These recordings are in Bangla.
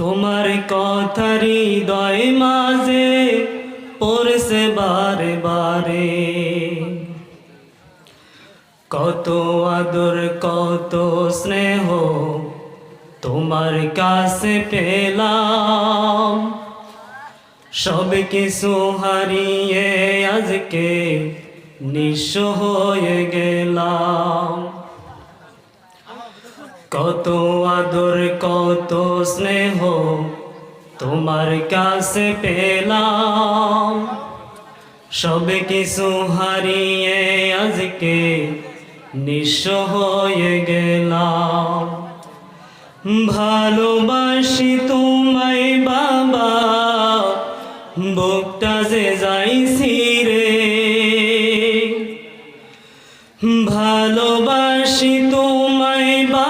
তোমার কথা হৃদয় মাঝে পড়ছে বারে বারে। কত আদর, কত স্নেহ তোমার কাছে পেলাম। সব কিছু হারিয়ে আজকে নিঃস্ব হয়ে গেলাম। কত আদর, কত স্নেহ তোমার কাছে পেলাম। সব কিছু হারিয়ে আজকে নিঃস্ব হয়ে গেলাম। ভালোবাসি তোমায় বাবা, বুকটা যে যাইছি রে ভালোবাসি তোমায় বাবা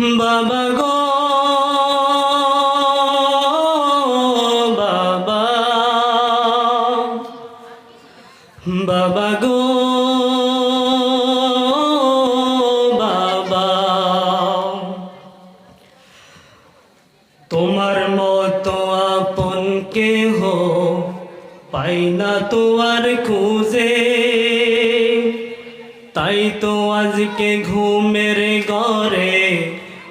বাবা গো, বাবা। বাবা গো, বাবা। তোমার মতো আপন কেহ পাই না তোমার খুঁজে। তাই তো আজকে ঘুমের ঘরে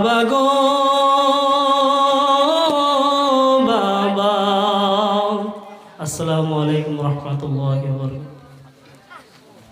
বাবা গো বাবা। আসসালামু আলাইকুম রহমতুল্লাহ বরকাত